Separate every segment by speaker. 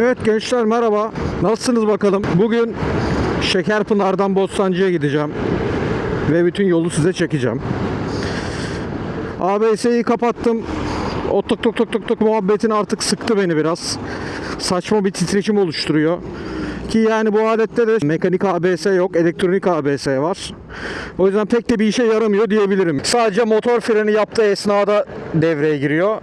Speaker 1: Evet gençler merhaba. Nasılsınız bakalım? Bugün Şekerpınar'dan Bostancı'ya gideceğim. Ve bütün yolu size çekeceğim. ABS'yi kapattım. O tık tık tık tık tık muhabbetin artık sıktı beni biraz. Saçma bir titreşim oluşturuyor. Ki yani bu alette de mekanik ABS yok, elektronik ABS var. O yüzden pek de bir işe yaramıyor diyebilirim. Sadece motor freni yaptığı esnada devreye giriyor.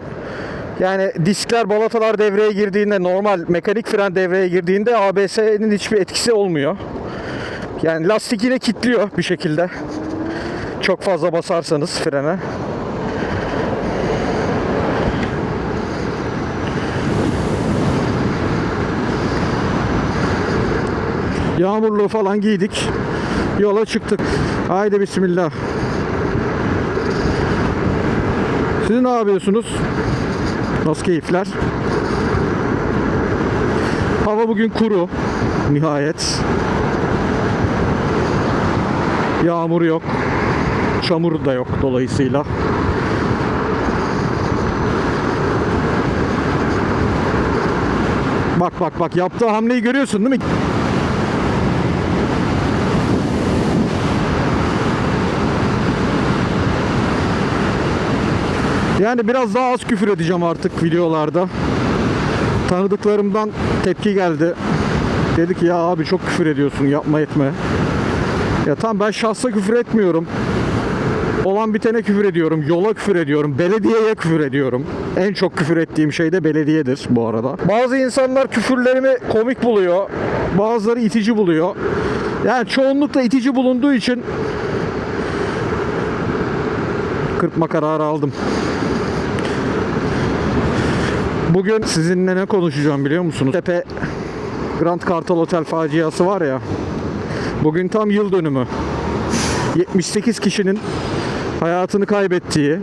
Speaker 1: Yani diskler, balatalar devreye girdiğinde, normal mekanik fren devreye girdiğinde ABS'nin hiçbir etkisi olmuyor. Yani lastik yine kilitliyor bir şekilde. Çok fazla basarsanız frene. Yağmurluğu falan giydik. Yola çıktık. Haydi bismillah. Siz ne yapıyorsunuz? Nasıl keyifler? Hava bugün kuru. Nihayet. Yağmur yok. Çamur da yok dolayısıyla. Bak bak bak yaptığı hamleyi görüyorsun değil mi? Yani biraz daha az küfür edeceğim artık videolarda. Tanıdıklarımdan tepki geldi. Dedi ki ya abi çok küfür ediyorsun yapma etme. Ya tamam ben şahsa küfür etmiyorum. Olan bitene küfür ediyorum. Yola küfür ediyorum. Belediyeye küfür ediyorum. En çok küfür ettiğim şey de belediyedir bu arada. Bazı insanlar küfürlerimi komik buluyor. Bazıları itici buluyor. Yani çoğunlukla itici bulunduğu için kırpma kararı aldım. Bugün sizinle ne konuşacağım biliyor musunuz? Tepe Grand Kartal Otel faciası var ya. Bugün tam yıl dönümü. 78 kişinin hayatını kaybettiği,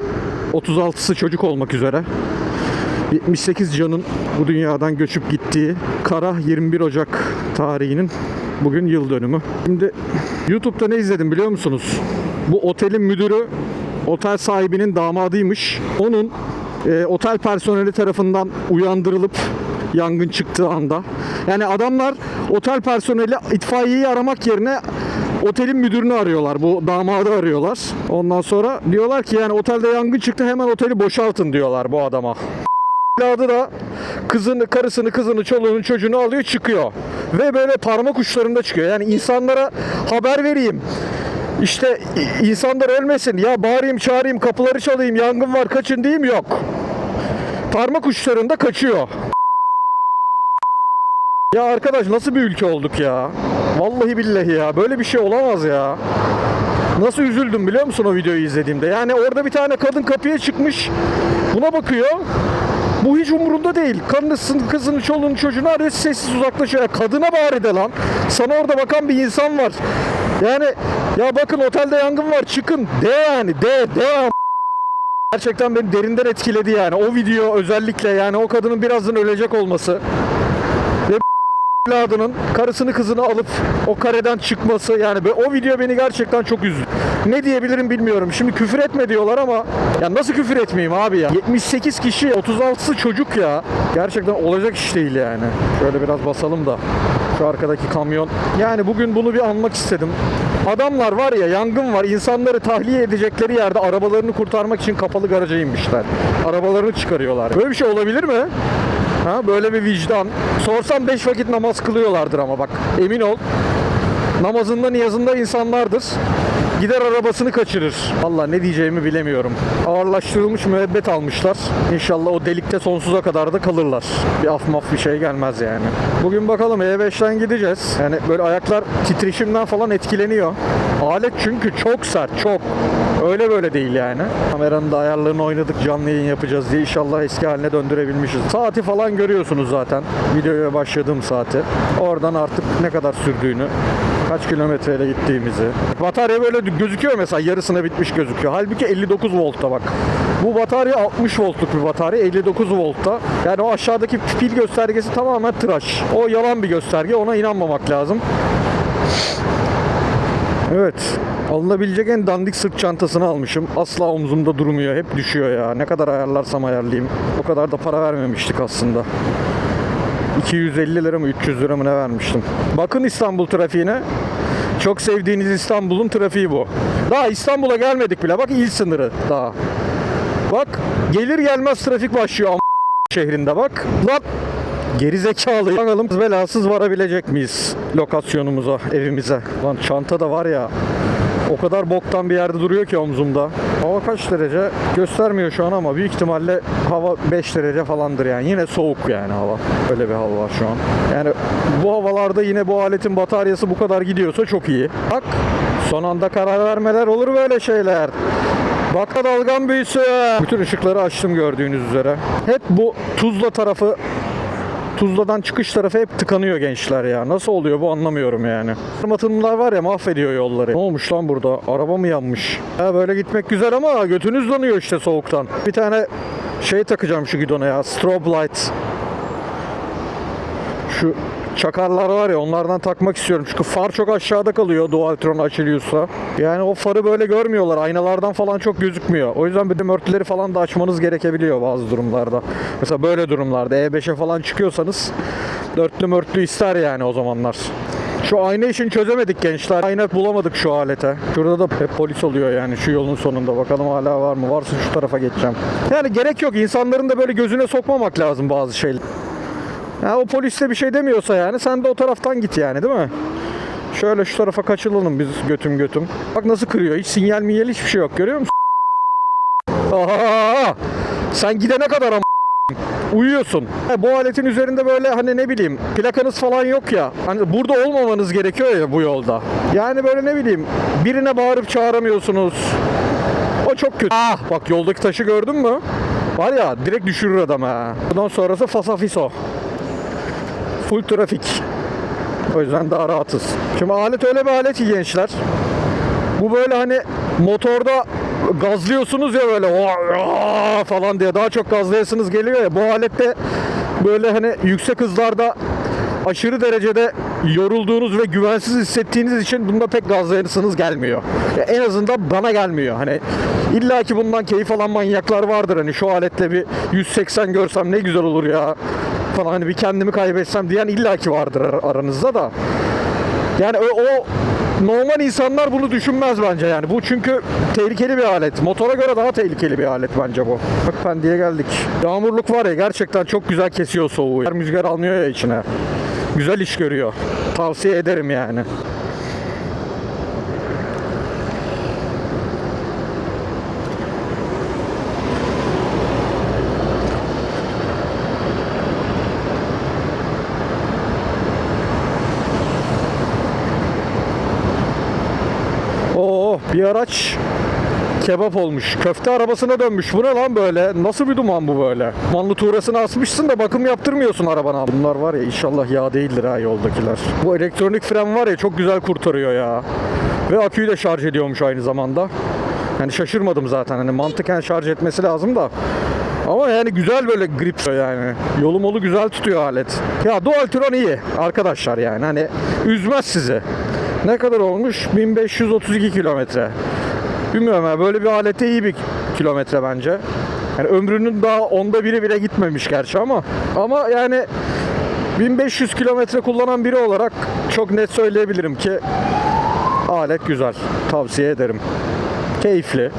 Speaker 1: 36'sı çocuk olmak üzere 78 canın bu dünyadan göçüp gittiği Kara 21 Ocak tarihinin bugün yıl dönümü. Şimdi YouTube'da ne izledim biliyor musunuz? Bu otelin müdürü otel sahibinin damadıymış. Onun e, otel personeli tarafından uyandırılıp yangın çıktığı anda. Yani adamlar otel personeli itfaiyeyi aramak yerine otelin müdürünü arıyorlar. Bu damadı arıyorlar. Ondan sonra diyorlar ki yani otelde yangın çıktı hemen oteli boşaltın diyorlar bu adama. Evladı da kızını, karısını, kızını, çoluğunu, çocuğunu alıyor çıkıyor. Ve böyle parmak uçlarında çıkıyor. Yani insanlara haber vereyim. İşte insanlar ölmesin. Ya bağırayım, çağırayım, kapıları çalayım, yangın var, kaçın diyeyim yok. Parmak uçlarında kaçıyor. Ya arkadaş nasıl bir ülke olduk ya? Vallahi billahi ya. Böyle bir şey olamaz ya. Nasıl üzüldüm biliyor musun o videoyu izlediğimde? Yani orada bir tane kadın kapıya çıkmış. Buna bakıyor. Bu hiç umurunda değil. Karısını, kızını, çoluğunu, çocuğunu arıyor sessiz uzaklaşıyor. Kadına bari de lan. Sana orada bakan bir insan var. Yani ya bakın otelde yangın var çıkın. De yani de de Gerçekten beni derinden etkiledi yani. O video özellikle yani o kadının birazdan ölecek olması ve evladının karısını kızını alıp o kareden çıkması yani o video beni gerçekten çok üzdü. Ne diyebilirim bilmiyorum. Şimdi küfür etme diyorlar ama ya nasıl küfür etmeyeyim abi ya? 78 kişi 36'sı çocuk ya. Gerçekten olacak iş değil yani. Şöyle biraz basalım da şu arkadaki kamyon. Yani bugün bunu bir anmak istedim. Adamlar var ya yangın var insanları tahliye edecekleri yerde arabalarını kurtarmak için kapalı garaja inmişler. Arabalarını çıkarıyorlar. Böyle bir şey olabilir mi? Ha, böyle bir vicdan. Sorsam 5 vakit namaz kılıyorlardır ama bak emin ol. Namazında niyazında insanlardır. Gider arabasını kaçırır. Valla ne diyeceğimi bilemiyorum. Ağırlaştırılmış müebbet almışlar. İnşallah o delikte sonsuza kadar da kalırlar. Bir af maf bir şey gelmez yani. Bugün bakalım E5'ten gideceğiz. Yani böyle ayaklar titreşimden falan etkileniyor. Alet çünkü çok sert, çok. Öyle böyle değil yani. Kameranın da ayarlarını oynadık canlı yayın yapacağız diye inşallah eski haline döndürebilmişiz. Saati falan görüyorsunuz zaten. Videoya başladığım saati. Oradan artık ne kadar sürdüğünü, kaç kilometreyle gittiğimizi. Batarya böyle gözüküyor mesela yarısına bitmiş gözüküyor. Halbuki 59 voltta bak. Bu batarya 60 voltluk bir batarya 59 voltta. Yani o aşağıdaki pil göstergesi tamamen tıraş. O yalan bir gösterge ona inanmamak lazım. Evet. Alınabilecek en dandik sırt çantasını almışım. Asla omzumda durmuyor. Hep düşüyor ya. Ne kadar ayarlarsam ayarlayayım. O kadar da para vermemiştik aslında. 250 lira mı 300 lira mı ne vermiştim. Bakın İstanbul trafiğine. Çok sevdiğiniz İstanbul'un trafiği bu. Daha İstanbul'a gelmedik bile. Bak il sınırı daha. Bak gelir gelmez trafik başlıyor şehrinde bak. Lan geri zekalı. Bakalım belasız varabilecek miyiz lokasyonumuza, evimize. Lan çanta da var ya o kadar boktan bir yerde duruyor ki omzumda. Hava kaç derece göstermiyor şu an ama büyük ihtimalle hava 5 derece falandır yani. Yine soğuk yani hava. Öyle bir hava var şu an. Yani bu havalarda yine bu aletin bataryası bu kadar gidiyorsa çok iyi. Bak son anda karar vermeler olur böyle şeyler. Baka dalgan büyüsü. Bütün ışıkları açtım gördüğünüz üzere. Hep bu Tuzla tarafı Tuzla'dan çıkış tarafı hep tıkanıyor gençler ya. Nasıl oluyor bu anlamıyorum yani. Matınlar var ya mahvediyor yolları. Ne olmuş lan burada? Araba mı yanmış? Ha böyle gitmek güzel ama götünüz donuyor işte soğuktan. Bir tane şey takacağım şu gidona ya. Strobe light. Şu çakarlar var ya onlardan takmak istiyorum. Çünkü far çok aşağıda kalıyor Dualtron açılıyorsa. Yani o farı böyle görmüyorlar. Aynalardan falan çok gözükmüyor. O yüzden bir de mörtleri falan da açmanız gerekebiliyor bazı durumlarda. Mesela böyle durumlarda E5'e falan çıkıyorsanız dörtlü mörtlü ister yani o zamanlar. Şu ayna işini çözemedik gençler. Ayna bulamadık şu alete. Şurada da hep polis oluyor yani şu yolun sonunda. Bakalım hala var mı? Varsa şu tarafa geçeceğim. Yani gerek yok. İnsanların da böyle gözüne sokmamak lazım bazı şeyler. Ya o polis de bir şey demiyorsa yani sen de o taraftan git yani değil mi? Şöyle şu tarafa kaçılalım biz götüm götüm. Bak nasıl kırıyor. Hiç sinyal minyal hiçbir şey yok. Görüyor musun? Aha! Sen gidene kadar ama uyuyorsun. Bu aletin üzerinde böyle hani ne bileyim plakanız falan yok ya. Hani burada olmamanız gerekiyor ya bu yolda. Yani böyle ne bileyim birine bağırıp çağıramıyorsunuz. O çok kötü. Ah bak yoldaki taşı gördün mü? Var ya direkt düşürür adamı ha. Bundan sonrası fasafiso full trafik. O yüzden daha rahatız. Şimdi alet öyle bir alet ki gençler. Bu böyle hani motorda gazlıyorsunuz ya böyle falan diye daha çok gazlayasınız geliyor ya. Bu alette böyle hani yüksek hızlarda aşırı derecede yorulduğunuz ve güvensiz hissettiğiniz için bunda pek gazlayasınız gelmiyor. Ya en azından bana gelmiyor. Hani illa ki bundan keyif alan manyaklar vardır. Hani şu aletle bir 180 görsem ne güzel olur ya falan hani bir kendimi kaybetsem diyen illaki vardır ar- aranızda da. Yani o, o normal insanlar bunu düşünmez bence yani. Bu çünkü tehlikeli bir alet. Motora göre daha tehlikeli bir alet bence bu. Bak Pendik'e geldik. Yağmurluk var ya gerçekten çok güzel kesiyor soğuğu. Rüzgar almıyor ya içine. Güzel iş görüyor. Tavsiye ederim yani. Oo bir araç kebap olmuş. Köfte arabasına dönmüş. Bu ne lan böyle? Nasıl bir duman bu böyle? Manlı tuğrasını asmışsın da bakım yaptırmıyorsun arabana. Bunlar var ya inşallah yağ değildir ha yoldakiler. Bu elektronik fren var ya çok güzel kurtarıyor ya. Ve aküyü de şarj ediyormuş aynı zamanda. Yani şaşırmadım zaten. Hani mantıken şarj etmesi lazım da. Ama yani güzel böyle grip yani. Yolu molu güzel tutuyor alet. Ya Dualtron iyi arkadaşlar yani. Hani üzmez sizi. Ne kadar olmuş? 1532 kilometre. Bilmiyorum ya böyle bir alete iyi bir kilometre bence. Yani ömrünün daha onda biri bile gitmemiş gerçi ama. Ama yani 1500 kilometre kullanan biri olarak çok net söyleyebilirim ki alet güzel. Tavsiye ederim. Keyifli.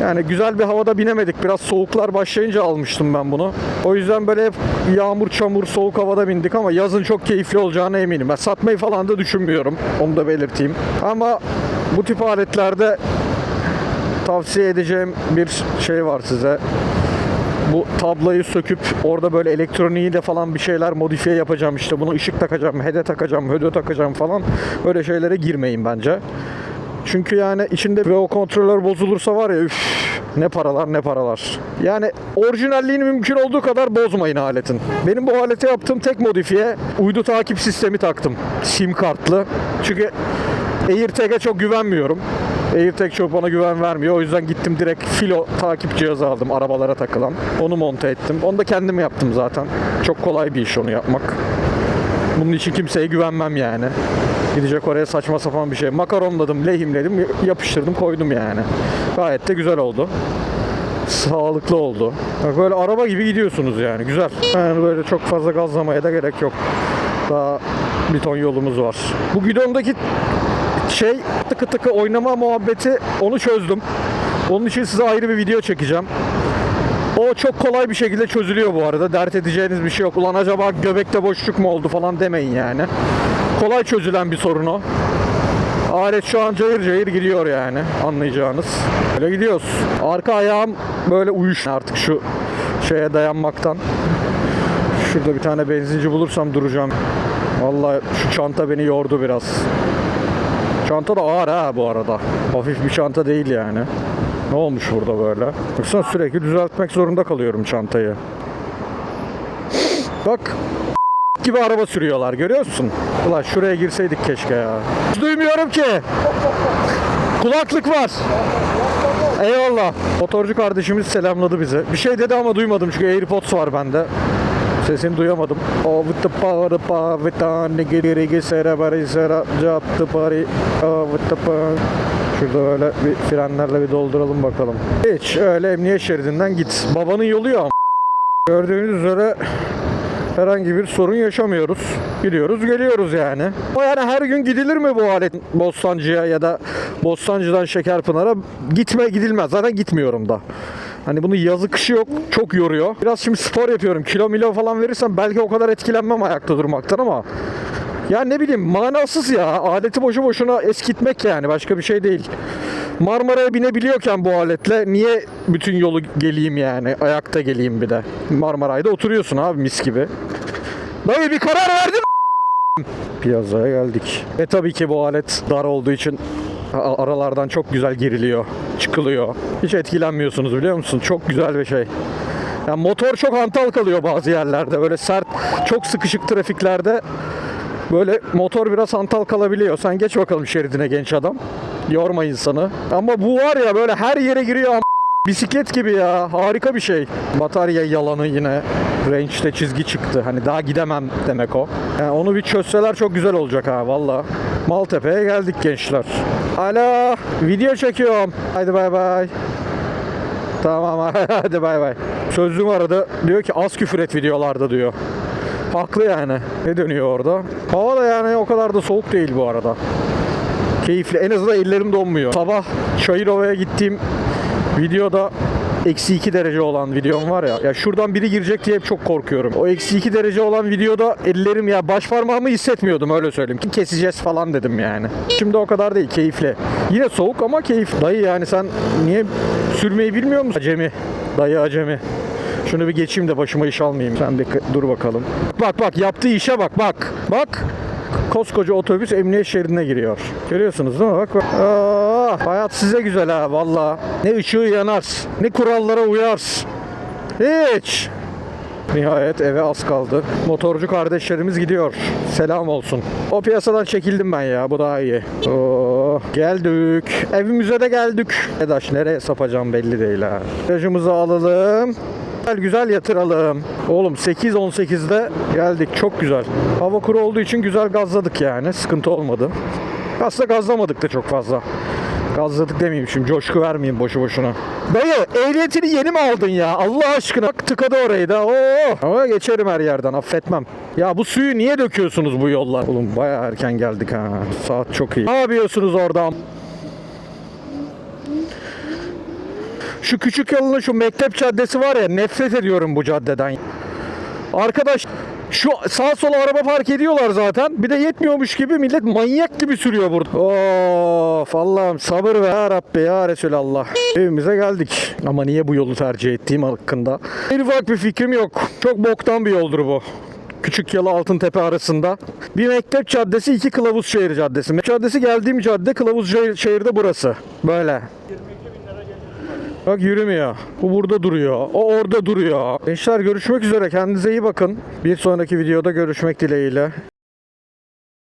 Speaker 1: Yani güzel bir havada binemedik. Biraz soğuklar başlayınca almıştım ben bunu. O yüzden böyle hep yağmur, çamur, soğuk havada bindik ama yazın çok keyifli olacağına eminim. Ben satmayı falan da düşünmüyorum. Onu da belirteyim. Ama bu tip aletlerde tavsiye edeceğim bir şey var size. Bu tablayı söküp orada böyle elektroniğiyle falan bir şeyler modifiye yapacağım işte bunu ışık takacağım, hede takacağım, hödö takacağım falan öyle şeylere girmeyin bence. Çünkü yani içinde ve o kontrolör bozulursa var ya üf ne paralar ne paralar. Yani orijinalliğini mümkün olduğu kadar bozmayın aletin. Benim bu alete yaptığım tek modifiye uydu takip sistemi taktım. Sim kartlı. Çünkü AirTag'e çok güvenmiyorum. AirTag çok bana güven vermiyor. O yüzden gittim direkt filo takip cihazı aldım arabalara takılan. Onu monte ettim. Onu da kendim yaptım zaten. Çok kolay bir iş onu yapmak. Bunun için kimseye güvenmem yani. Gidecek oraya saçma sapan bir şey. Makaronladım, lehimledim, yapıştırdım, koydum yani. Gayet de güzel oldu. sağlıklı oldu. Böyle araba gibi gidiyorsunuz yani güzel. Yani böyle çok fazla gazlamaya da gerek yok. Daha bir ton yolumuz var. Bu gidondaki şey tıkı tıkı oynama muhabbeti onu çözdüm. Onun için size ayrı bir video çekeceğim. O çok kolay bir şekilde çözülüyor bu arada. Dert edeceğiniz bir şey yok. Ulan acaba göbekte boşluk mu oldu falan demeyin yani. Kolay çözülen bir sorun o. Alet şu an cayır cayır gidiyor yani anlayacağınız. Böyle gidiyoruz. Arka ayağım böyle uyuş artık şu şeye dayanmaktan. Şurada bir tane benzinci bulursam duracağım. Vallahi şu çanta beni yordu biraz. Çanta da ağır ha bu arada. Hafif bir çanta değil yani. Ne olmuş burada böyle? Baksana sürekli düzeltmek zorunda kalıyorum çantayı. Bak gibi araba sürüyorlar görüyor musun? Ulan şuraya girseydik keşke ya. Duymuyorum ki. Kulaklık var. Eyvallah. Motorcu kardeşimiz selamladı bizi. Bir şey dedi ama duymadım çünkü AirPods var bende. Sesini duyamadım. O power with the nigga geri sera bari sera with the power. Şurada öyle bir frenlerle bir dolduralım bakalım. Hiç öyle emniyet şeridinden git. Babanın yolu ya. Gördüğünüz üzere herhangi bir sorun yaşamıyoruz. Gidiyoruz geliyoruz yani. O yani her gün gidilir mi bu alet Bostancı'ya ya da Bostancı'dan Şekerpınar'a? Gitme gidilmez. Zaten gitmiyorum da. Hani bunun yazı kışı yok. Çok yoruyor. Biraz şimdi spor yapıyorum. Kilo milo falan verirsem belki o kadar etkilenmem ayakta durmaktan ama ya ne bileyim manasız ya. Aleti boşu boşuna eskitmek yani. Başka bir şey değil. Marmara'ya binebiliyorken bu aletle niye bütün yolu geleyim yani? Ayakta geleyim bir de. Marmaray'da oturuyorsun abi mis gibi. Dayı bir karar verdin Piyazaya geldik. Ve tabii ki bu alet dar olduğu için aralardan çok güzel geriliyor, çıkılıyor. Hiç etkilenmiyorsunuz biliyor musun? Çok güzel bir şey. Yani motor çok hantal kalıyor bazı yerlerde. Böyle sert, çok sıkışık trafiklerde böyle motor biraz hantal kalabiliyor. Sen geç bakalım şeridine genç adam. Yorma insanı. Ama bu var ya böyle her yere giriyor. am- Bisiklet gibi ya. Harika bir şey. Batarya yalanı yine. Range'de çizgi çıktı. Hani daha gidemem demek o. Yani onu bir çözseler çok güzel olacak ha valla. Maltepe'ye geldik gençler. Alo. Video çekiyorum. Haydi bay bay. Tamam hadi bay bay. Sözlüğüm aradı. Diyor ki az küfür et videolarda diyor. Haklı yani. Ne dönüyor orada? Hava da yani o kadar da soğuk değil bu arada. Keyifli. En azından ellerim donmuyor. Sabah Çayırova'ya gittiğim videoda eksi 2 derece olan videom var ya. Ya şuradan biri girecek diye hep çok korkuyorum. O eksi 2 derece olan videoda ellerim ya baş parmağımı hissetmiyordum öyle söyleyeyim. Ki keseceğiz falan dedim yani. Şimdi o kadar değil keyifli. Yine soğuk ama keyif. Dayı yani sen niye sürmeyi bilmiyor musun? Acemi. Dayı acemi. Şunu bir geçeyim de başıma iş almayayım. Sen bir dur bakalım. Bak bak yaptığı işe bak bak. Bak. Koskoca otobüs emniyet şeridine giriyor. Görüyorsunuz değil mi? Bak bak. Aa, hayat size güzel ha valla. Ne ışığı yanar, ne kurallara uyar. Hiç. Nihayet eve az kaldı. Motorcu kardeşlerimiz gidiyor. Selam olsun. O piyasadan çekildim ben ya. Bu daha iyi. Oo, geldik. Evimize de geldik. Edaş nereye sapacağım belli değil ha. Aracımızı alalım. Güzel güzel yatıralım. Oğlum 8-18'de geldik. Çok güzel. Hava kuru olduğu için güzel gazladık yani. Sıkıntı olmadı. Aslında gazlamadık da çok fazla. Gazladık demeyeyim şimdi coşku vermeyeyim boşu boşuna. Dayı ehliyetini yeni mi aldın ya? Allah aşkına Bak, tıkadı orayı da. Oo. Ama geçerim her yerden affetmem. Ya bu suyu niye döküyorsunuz bu yollar? Oğlum bayağı erken geldik ha. Saat çok iyi. Ne yapıyorsunuz orada? Şu küçük yolun şu mektep caddesi var ya nefret ediyorum bu caddeden. Arkadaş şu sağ sola araba park ediyorlar zaten. Bir de yetmiyormuş gibi millet manyak gibi sürüyor burada. Of Allah'ım sabır ver ya Rabbi ya Resulallah. Evimize geldik. Ama niye bu yolu tercih ettiğim hakkında. En ufak bir fikrim yok. Çok boktan bir yoldur bu. Küçük Yalı Altıntepe arasında. Bir mektep caddesi, iki kılavuz şehir caddesi. Mektep caddesi geldiğim cadde, kılavuz şehir, şehirde burası. Böyle. Bak yürümüyor. Bu burada duruyor. O orada duruyor. Gençler görüşmek üzere. Kendinize iyi bakın. Bir sonraki videoda görüşmek dileğiyle.